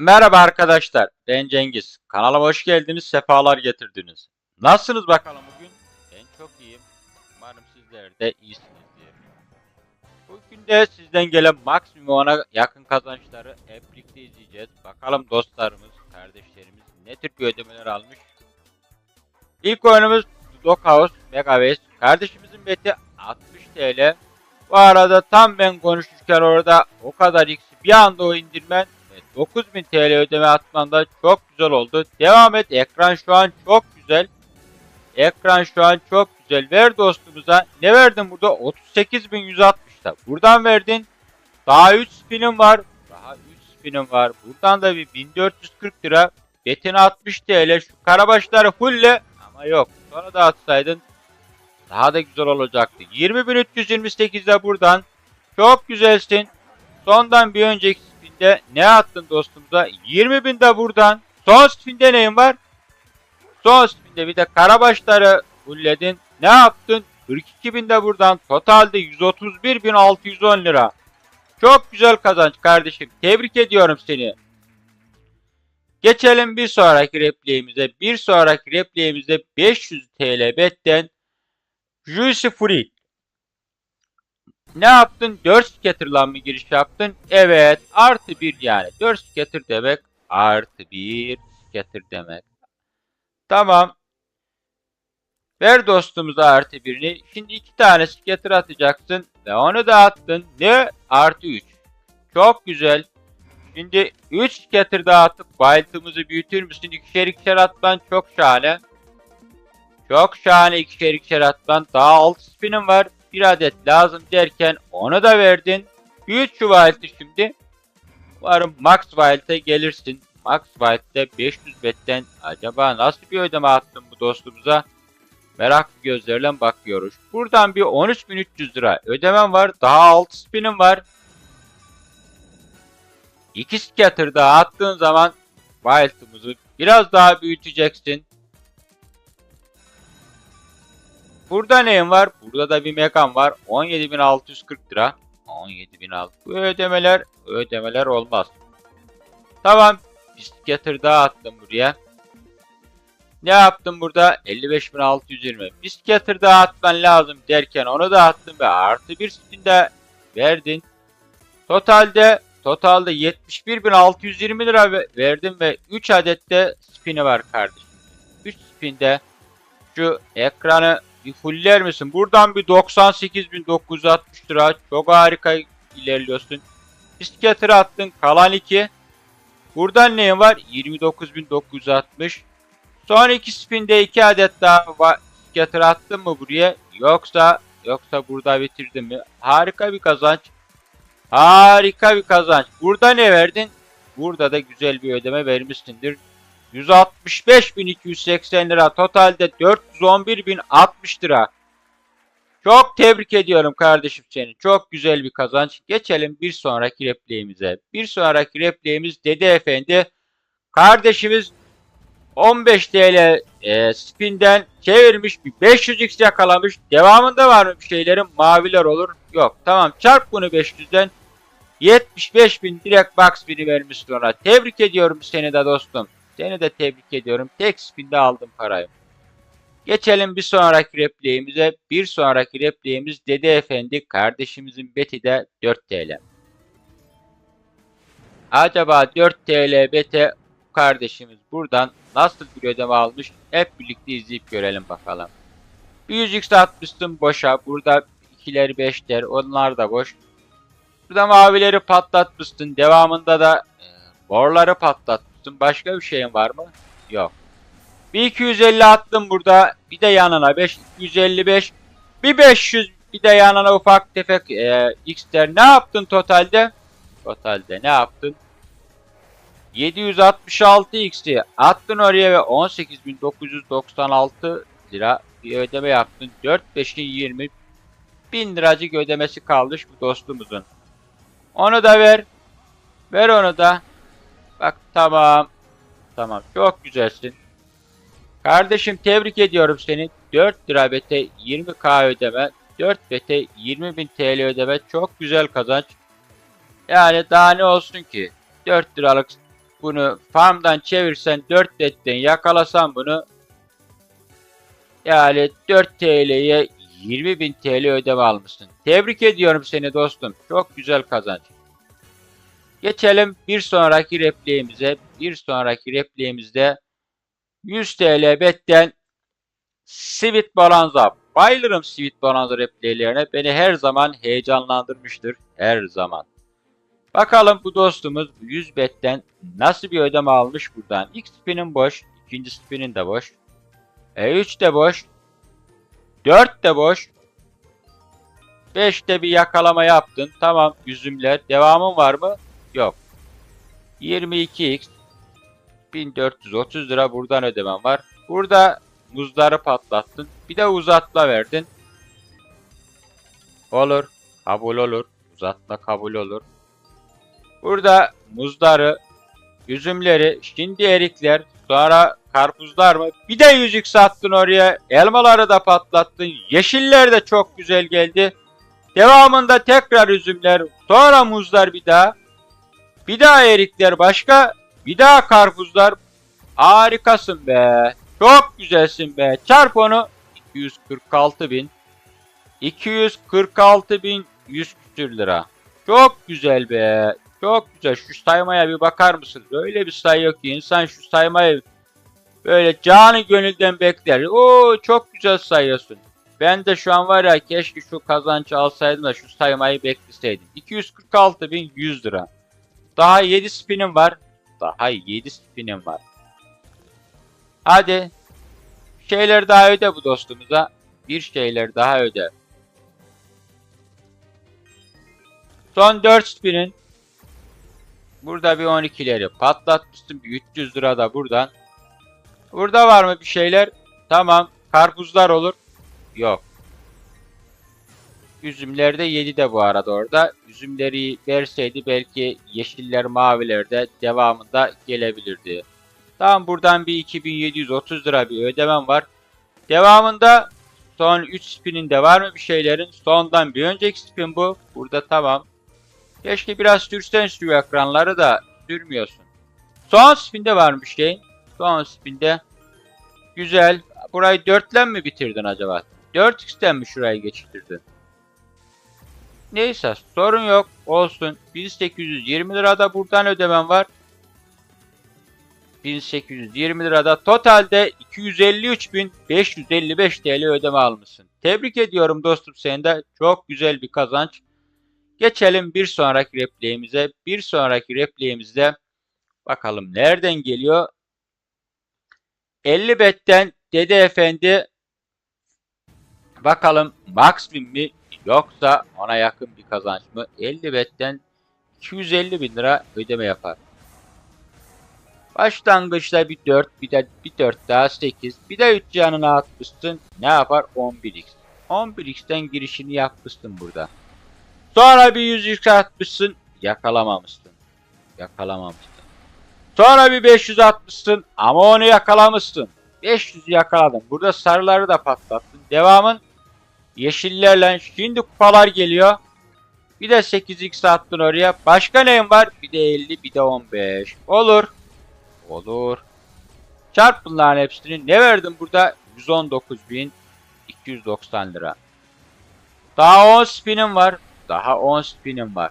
Merhaba arkadaşlar, ben Cengiz. Kanalıma hoş geldiniz, sefalar getirdiniz. Nasılsınız bakalım bugün? Ben çok iyiyim. Umarım sizler de iyisinizdir. Bugün de sizden gelen maksimumuna yakın kazançları hep birlikte izleyeceğiz. Bakalım dostlarımız, kardeşlerimiz ne tür bir ödemeler almış. İlk oyunumuz Dog House Megaways. Kardeşimizin beti 60 TL. Bu arada tam ben konuşurken orada o kadar X bir anda o indirmen 9000 TL ödeme atman da çok güzel oldu. Devam et. Ekran şu an çok güzel. Ekran şu an çok güzel. Ver dostumuza. Ne verdin burada? 38.160'da. Buradan verdin. Daha 3 spinim var. Daha 3 spinim var. Buradan da bir 1440 lira. Betin 60 TL. Şu karabaşları fulle. Ama yok. Sonra da atsaydın daha da güzel olacaktı. 20.328'de buradan. Çok güzelsin. Sondan bir önceki spinde ne attın dostumuza? 20.000 de buradan. Son spinde neyin var? Son spinde bir de karabaşları fulledin. Ne yaptın? 42.000 de buradan. Totalde 131.610 lira. Çok güzel kazanç kardeşim. Tebrik ediyorum seni. Geçelim bir sonraki repliğimize. Bir sonraki repliğimizde 500 TL betten Juicy Fruit. Ne yaptın? 4 scatter'la mı giriş yaptın? Evet. Artı 1 yani. 4 scatter demek. Artı 1 scatter demek. Tamam. Ver dostumuza artı birini. Şimdi iki tane scatter atacaksın. Ve onu da attın. Ne? Artı 3. Çok güzel. Şimdi 3 scatter daha atıp wild'ımızı büyütür müsün? İkişer ikişer atman çok şahane. Çok şahane ikişer ikişer atman. Daha 6 spinim var. Bir adet lazım derken onu da verdin. Büyüt şu wild'ı şimdi. Umarım Max Wild'e gelirsin. Max Wild'de 500 betten acaba nasıl bir ödeme attın bu dostumuza? Merak gözlerle bakıyoruz. Buradan bir 13.300 lira ödemem var. Daha 6 spinim var. 2 scatter daha attığın zaman Wild'ımızı biraz daha büyüteceksin. Burada neyim var? Burada da bir mekan var. 17.640 lira. 17.600. Bu ödemeler, ödemeler olmaz. Tamam. Bisikletır daha attım buraya. Ne yaptım burada? 55.620. Bisikletır daha atman lazım derken onu da attım ve artı bir spin de verdin. Totalde totalde 71.620 lira ve- verdim ve 3 adet de spini var kardeşim. 3 spinde şu ekranı bir fuller misin? Buradan bir 98.960 lira. Çok harika ilerliyorsun. Bisikletleri attın. Kalan 2. Buradan neyin var? 29.960. Son iki spinde 2 adet daha va- bisikletleri attın mı buraya? Yoksa yoksa burada bitirdin mi? Harika bir kazanç. Harika bir kazanç. Burada ne verdin? Burada da güzel bir ödeme vermişsindir. 165.280 lira totalde 411.060 lira. Çok tebrik ediyorum kardeşim seni. Çok güzel bir kazanç. Geçelim bir sonraki repliğimize. Bir sonraki repliğimiz Dede Efendi. Kardeşimiz 15 TL e, spinden çevirmiş bir 500x yakalamış. Devamında var mı bir şeylerin? Maviler olur. Yok. Tamam çarp bunu 500'den. 75 bin direkt box bini vermiş sonra. Tebrik ediyorum seni de dostum. Seni de tebrik ediyorum. Tek spinde aldım parayı. Geçelim bir sonraki repliğimize. Bir sonraki repliğimiz Dede Efendi kardeşimizin beti de 4 TL. Acaba 4 TL bete kardeşimiz buradan nasıl bir ödeme almış? Hep birlikte izleyip görelim bakalım. Bir 100x atmıştım boşa. Burada ikileri 5'ler. Onlar da boş. Burada mavileri patlatmışsın. Devamında da e, borları patlatmışsın. Başka bir şeyin var mı? Yok. Bir 250 attım burada. Bir de yanına 5 255. Bir 500 bir de yanına ufak tefek e, x'ler. Ne yaptın totalde? Totalde ne yaptın? 766 x'i attın oraya ve 18.996 lira bir ödeme yaptın. 4 5'in 20 bin liracık ödemesi kalmış bu dostumuzun. Onu da ver. Ver onu da. Bak tamam. Tamam çok güzelsin. Kardeşim tebrik ediyorum seni. 4 lira bete 20k ödeme. 4 bete 20.000 TL ödeme. Çok güzel kazanç. Yani daha ne olsun ki? 4 liralık bunu farmdan çevirsen 4 betten yakalasan bunu yani 4 TL'ye 20.000 TL ödeme almışsın. Tebrik ediyorum seni dostum. Çok güzel kazanç. Geçelim bir sonraki repliğimize. Bir sonraki repliğimizde 100 TL betten Sweet Bonanza. Bayılırım Sweet Bonanza repliğlerine. Beni her zaman heyecanlandırmıştır. Her zaman. Bakalım bu dostumuz 100 betten nasıl bir ödeme almış buradan. İlk spinin boş. ikinci spinin de boş. E3 de boş. 4 de boş. 5'te bir yakalama yaptın. Tamam üzümler. Devamın var mı? Yok. 22x 1430 lira buradan ödemem var. Burada muzları patlattın. Bir de uzatma verdin. Olur. Kabul olur. Uzatma kabul olur. Burada muzları, üzümleri, şimdi erikler, sonra karpuzlar mı? Bir de yüzük sattın oraya. Elmaları da patlattın. Yeşiller de çok güzel geldi. Devamında tekrar üzümler, sonra muzlar bir daha. Bir daha erikler başka. Bir daha karpuzlar. Harikasın be. Çok güzelsin be. Çarp onu. 246 bin. 246 bin 100 küsür lira. Çok güzel be. Çok güzel. Şu saymaya bir bakar mısın? Böyle bir sayı yok ki. İnsan şu saymayı böyle canı gönülden bekler. Oo çok güzel sayıyorsun. Ben de şu an var ya keşke şu kazancı alsaydım da şu saymayı bekleseydim. 246.100 lira. Daha 7 spinim var. Daha 7 spinim var. Hadi. Şeyler daha öde bu dostumuza. Bir şeyler daha öde. Son 4 spinin. Burada bir 12'leri patlatmıştım. Bir 300 lira da buradan. Burada var mı bir şeyler? Tamam. Karpuzlar olur. Yok. Üzümler de 7 de bu arada orada. Üzümleri verseydi belki yeşiller maviler de devamında gelebilirdi. Tamam buradan bir 2730 lira bir ödemem var. Devamında son 3 spininde var mı bir şeylerin? Sondan bir önceki spin bu. Burada tamam. Keşke biraz sürsen şu ekranları da sürmüyorsun. Son spinde var mı bir şey? Son spinde. Güzel. Burayı 4'le mi bitirdin acaba? 4x'ten mi şurayı geçirtirdin? Neyse sorun yok. Olsun. 1820 lirada buradan ödemem var. 1820 lirada totalde 253.555 TL ödeme almışsın. Tebrik ediyorum dostum seni de. Çok güzel bir kazanç. Geçelim bir sonraki repliğimize. Bir sonraki repliğimizde bakalım nereden geliyor? 50 betten Dede Efendi bakalım max bin mi yoksa ona yakın bir kazanç mı? 50 betten 250 bin lira ödeme yapar. Başlangıçta bir 4, bir de bir 4 daha 8, bir de 3 canına atmışsın. Ne yapar? 11x. 11x'ten girişini yapmışsın burada. Sonra bir 100 atmışsın. Yakalamamışsın. Yakalamamışsın. Sonra bir 500 atmışsın ama onu yakalamışsın. 500 yakaladın. Burada sarıları da patlattın. Devamın yeşillerle şimdi kupalar geliyor. Bir de 8x attın oraya. Başka neyin var? Bir de 50 bir de 15. Olur. Olur. Çarp bunların hepsini. Ne verdim burada? 119.290 lira. Daha 10 spinim var. Daha 10 spinim var.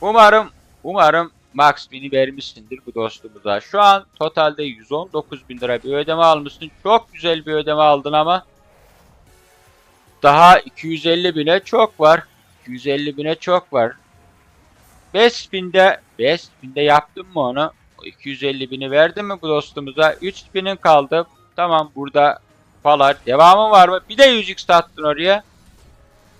Umarım, umarım max bini vermişsindir bu dostumuza. Şu an totalde 119 bin lira bir ödeme almışsın. Çok güzel bir ödeme aldın ama daha 250 bine çok var. 250 bine çok var. 5 binde 5 binde yaptın mı onu? O 250 bini verdin mi bu dostumuza? 3 binin kaldı. Tamam burada falar. Devamı var mı? Bir de 100x attın oraya.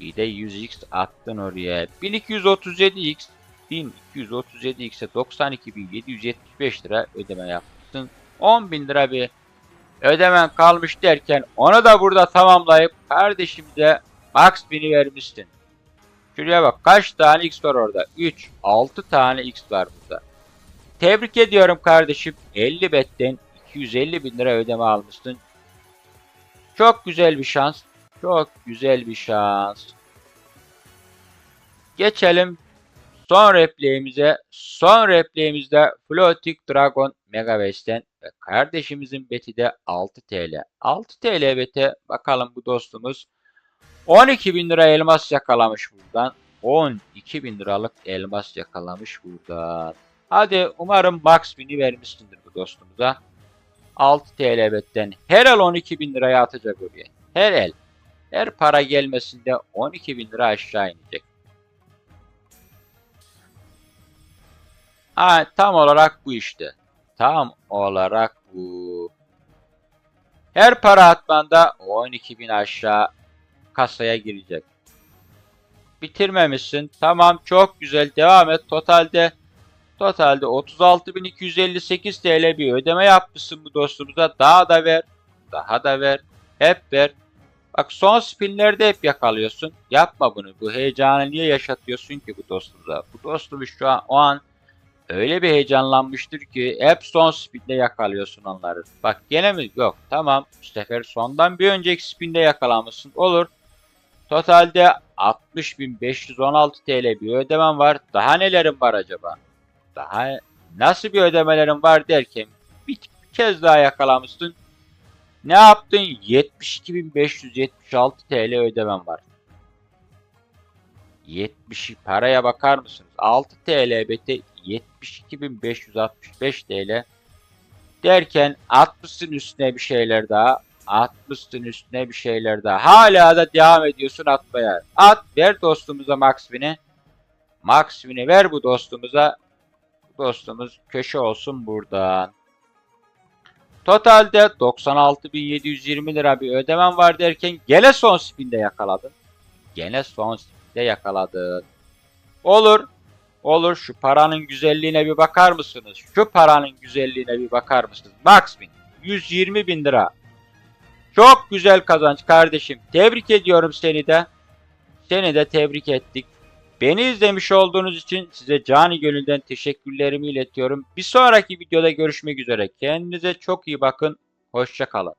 Bir de 100x attın oraya. 1237x 1237x'e 92.775 lira ödeme yapmışsın. 10.000 lira bir ödemen kalmış derken onu da burada tamamlayıp kardeşimize max bini vermişsin. Şuraya bak kaç tane x var orada? 3, 6 tane x var burada. Tebrik ediyorum kardeşim. 50 betten 250 bin lira ödeme almışsın. Çok güzel bir şans. Çok güzel bir şans. geçelim son repliğimize. Son repliğimizde Floating Dragon Megabas'ten ve kardeşimizin beti de 6 TL. 6 TL bete bakalım bu dostumuz 12 bin lira elmas yakalamış buradan. 12 bin liralık elmas yakalamış buradan. Hadi umarım Max Bin'i vermişsindir bu dostumuza. 6 TL betten her el 12 bin liraya atacak oraya. Her el. Her para gelmesinde 12 bin lira aşağı inecek. Ha, tam olarak bu işte. Tam olarak bu. Her para atmanda 12 bin aşağı kasaya girecek. Bitirmemişsin. Tamam çok güzel devam et. Totalde totalde 36.258 TL bir ödeme yapmışsın bu dostumuza. Daha da ver. Daha da ver. Hep ver. Bak son spinlerde hep yakalıyorsun. Yapma bunu. Bu heyecanı niye yaşatıyorsun ki bu dostumuza? Bu dostumuz şu an o an öyle bir heyecanlanmıştır ki hep son spinde yakalıyorsun onları. Bak gene mi? Yok. Tamam. Bu sefer sondan bir önceki spinde yakalamışsın. Olur. Totalde 60.516 TL bir ödemem var. Daha nelerim var acaba? Daha nasıl bir ödemelerim var derken bir, bir kez daha yakalamışsın. Ne yaptın? 72.576 TL ödemem var. 70 paraya bakar mısınız? 6 TL bete 72.565 TL derken 60'ın üstüne bir şeyler daha 60'ın üstüne bir şeyler daha. Hala da devam ediyorsun atmaya. At ver dostumuza Max Win'i. Max Win'i ver bu dostumuza. Dostumuz köşe olsun buradan. Totalde 96.720 lira bir ödemem var derken gene son spinde yakaladın. Gene son spinde yakaladın. Olur. Olur şu paranın güzelliğine bir bakar mısınız? Şu paranın güzelliğine bir bakar mısınız? Max bin 120 bin lira. Çok güzel kazanç kardeşim. Tebrik ediyorum seni de. Seni de tebrik ettik. Beni izlemiş olduğunuz için size cani gönülden teşekkürlerimi iletiyorum. Bir sonraki videoda görüşmek üzere. Kendinize çok iyi bakın. Hoşçakalın.